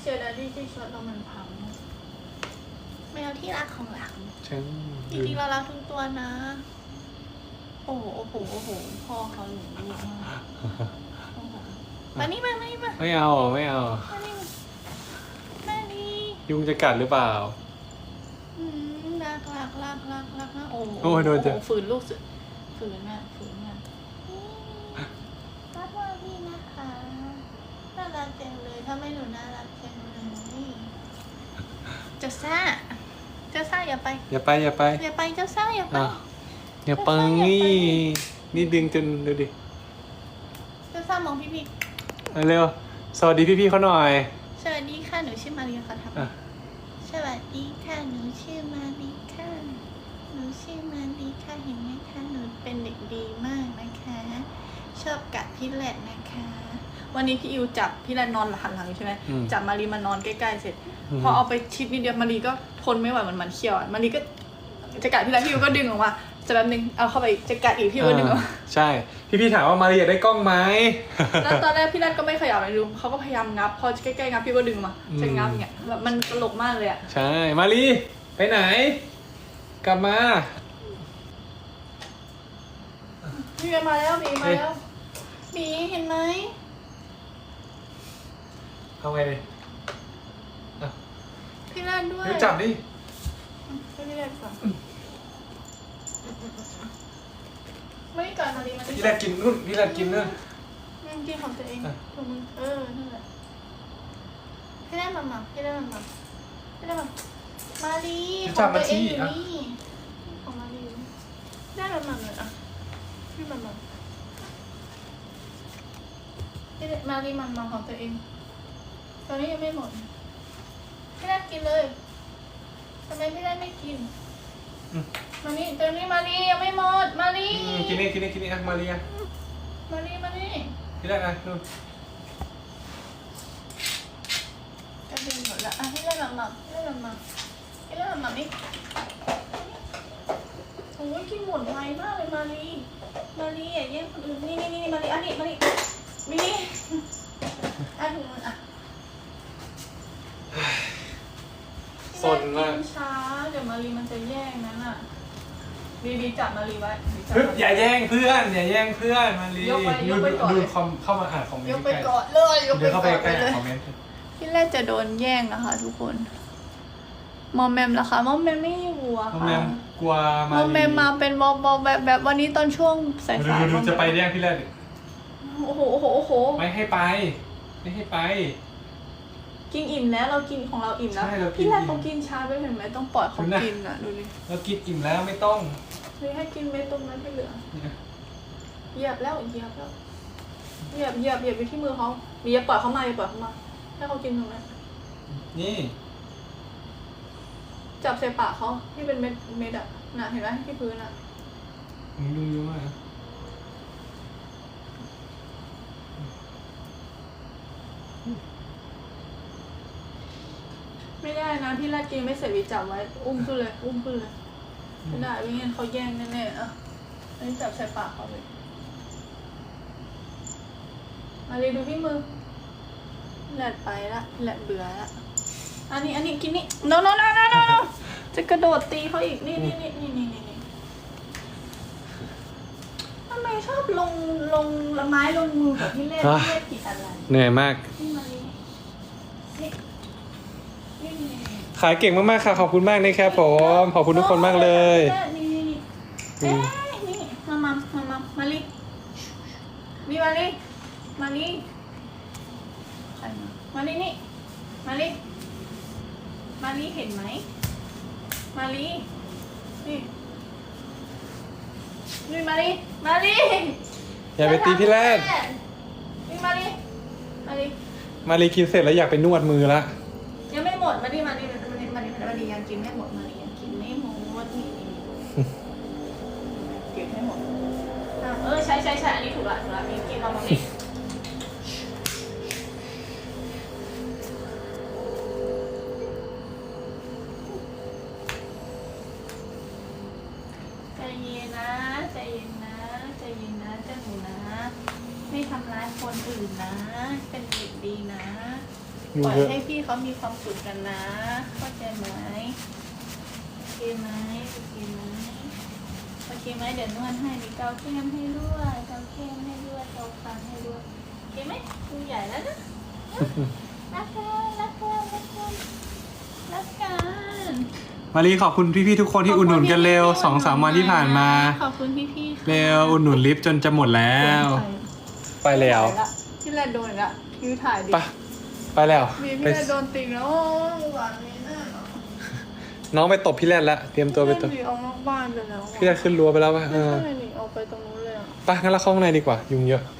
เชียร์ดดดี้ที่ชดเรามันพัง แมวที่รักของหลัง ฉันจริงๆเรารักทุกตัวนะ โอ้โห โอ้โห โอ้โห พ่อเขาหนูดีมากโอ้โหมานี่มามานี่มาไม่เอาไม่เอา มานี่มามานี่ยุงจะกัดหรือเปล่า อืมรักรักรักรักรักนะโอ้โหโอ้ยโดนจ้ะหฝืนลูกสุดฝืนอะฝืนอะนี่รักว่าพี่นะคะ น่ารักจังเล ยถ้าไม่หนูน่ารักจังเลยเจ้าซ่า เจ้าซ่าอย่าไป อย่าไปอย่าไปอย่าไปเจ้าซ่าอย่าไปอ้าวอย่าไปนี่นี่ดึงจนดูดิเจ้าซ่ามองพี่พี่เอาเร็วสวัสดีพี่ๆเขาหน่อยสวัสดีค่ะหนูชื่อมารีค่ะทำอะสวัสดีค่ะหนูชื่อมารีค่ะ หนูชื่อมารีค่ะเห็นไหมคะหนูเป็นเด็กดีมากนะคะ ชอบกัดพี่แหลดนะคะ วันนี้พี่อิวจับพี่แหลดนอนหันหลังอยู่ใช่ไหมอืม จับมารีมานอนใกล้ๆเสร็จอืมพอเอาไปชิดนิดเดียวมารีก็ทนไม่ไหวมันมันเคี้ยวอะมารีก็จะกัดพี่แหลดพี่อิวก็ดึงออกมาจะแป๊บนึงเอาเข้าไปจะกัดอีกพี่อิวก็ดึงออกมา ใช่ พี่ๆถามว่ามาเรียได้กล้องไหม แล้วตอนแรกพี่นัทก็ไม่ขยับเลยดูเขาก็พยายามงับ พอใกล้ๆงับพี่ก็ดึงมาอืม จะงับอย่างเงี้ยแบบมันตลกมากเลยอะใช่ มารีไปไหน กลับมามีมาแล้วมีมาเฮ้ยแล้วมีเห็นไหม เอาไงดิอะพี่นัทด้วยเดี๋ยวจับดิให้พี่นัทก่อนไม่ก่อนมาดีมาดีพี่แรกกินนู่นพี่แรกกินนู่นอืมกินของตัวเองอะถูกมือเออนั่นแหละพี่นัทมามาพี่นัทมามาพี่นัทมามาดีของตัวเองอยู่นี่ของมาดีอยู่นี่ได้มามาเลยอะพี่มามาพี่มาดีมามาของตัวเอง ตอนนี้ยังไม่หมดพี่นัทกินเลยทำไมพี่นัทไม่กิน อืมมานี่ตอนนี้มาดียังไม่หมด มาดีอืมกินนี่กินนี่กินนี่อะมาเรียมาดีมาดีพี่แรกอะนู่นจะดึงหมดละอะพี่เล่นหมาๆพี่เล่นหมาๆพี่เล่นหมาๆนี่โอ้ยกินหมดไวมากเลยมาดีมาดีอย่าแย่งคนอื่นนี่นี่นี่มาดีอันนี้มาดีมีนี่อะถุงมืออะ สนมากกินช้าเดี๋ยวมารีมันจะแย่งนั้นอะดีดีจับมารีไว้ดีจับเฮ้ยมารีอย่าแย่งเพื่อน อย่าแย่งเพื่อนมารียกไปยกไปก่อน ดูเลยคอมเข้ามาอ่านคอมเมนต์ยกไปใล้ๆก่อนเลยยกไปเดี๋ยวเข้าไปก่อนใกล้เลยๆคอมเมนต์พี่แรกจะโดนแย่งนะคะ ทุกคนมอมแมมนะคะมอมแมมไม่อยู่อะน้องค่ะแมมกลัวมมาอมแมมมาเป็นบอบอแบบแบบวันนี้ตอนช่วงสายดูสายดูดูจะไปแย่งพี่แรกดิโอ้โหโอ้โหโอ้โหไม่ให้ไป ไม่ให้ไป กินอิ่มแล้วเรากินของเราอิ่มแล้วใช่เรากิน พี่แรกอิ่มเขากินช้าไปเห็นไหมต้องปล่อยเขาดูนะกินอะดูดิเรากินอิ่มแล้วไม่ต้องนี่ให้กินเม็ดตรงนั้นที่เหลือเนี่ยเหยียบแล้วเหยียบแล้วเหยียบเหยียบเหยียบไปที่มือเขาอย่าปล่อยเขามาอย่าปล่อยเขามาให้เขากินตรงนั้นนี่จับใส่ปากเขาที่เป็นเม็ดเม็ดอะน่ะเห็นไหมที่พื้นอะมึงดูยุ่งมากนะ ไม่ได้นะพี่แรกกินไม่เสร็จวิจับไว้ อุ้มขึ้นเลย อุ้มขึ้นเลยไม่ได้ไม่งั้นเขาแย่งแน่ๆอะอันนี้จับใส่ปากเขาเลยมาเลยดูที่มือแหลดไปละแหลดเบื่อละอันนี้อันนี้กินนี่ no no no no no no จะกระโดดตีเขาอีกนี่นี่นี่นี่นี่นี่นี่ทำไมชอบลงลงละไม้ลงมือกับพี่เล่นพี่เล่นผิดอะไร เหนื่อยมาก นี่มาเลยนี่นี่นี่นี่ ขายเก่งมากๆค่ะ ขอบคุณมากนะครับผม ขอบคุณทุกคนมากเลยนี่นี่นี่เอ้ยนี่มามามามามาลินี่มาลิมาลิใครมามาลินี่มาลิมาลิเห็นไหมมาลินี่นี่มาลิมาลิอย่าไปตีพี่แรกนี่มาลิมาลิมารีกินเสร็จแล้วอยากไปนวดมือละยังไม่หมดมาดิมาดิ มาดิมาดิมาดิมาดิยังกินไม่หมดมาดิยังกินไม่หมดนี่เกินไม่หมดอะเออใช่ใช่ใช่อันนี้ถูกละถูกละมีกินมามาดิใจเย็นนะใจเย็นนะใจเย็นนะเจ้าหนูนะ ไม่ทำร้ายคนอื่นนะ เป็นเด็กดีนะ ปงล่อยเยอะให้พี่เขามีความสุขกันนะ เข้าใจไหมโอเคไหมโอเคไหมโอเคไหมเดี๋ยวนวดให้มีเกาเข้มให้ด้วยเกาเข้มให้ด้วยเกาฟันให้ด้วยโอเคไหมดูใหญ่แล้วนะรักกันรักกันรักกันรักกันมารีขอบคุณพี่ๆทุกคนที่อุดหนุนกันเร็วสองสามวันที่ผ่านมา ขอบคุณพี่ๆค่ะเร็วอุดหนุนลิฟต์จนจะหมดแล้ว ไปแล้วพี่แลนโดนอีกและคิวถ่ายดิ ไปไปแล้ว มีไปพี่แลนโดนติงแล้วโอ้หวานนี้น่ะน้องไปตบพี่แรดแล้วเตรียมตัวไปตบพี่แลนหนีออกนอกบ้านไปแล้วอะพี่แรดขึ้นรั้วไปแล้วป่ะเอไม่อใช่หนีออกไปตรงนู้นเลยอะ ไปงั้นเราเข้าข้างในดีกว่า ยุงเยอะทำไมมาดี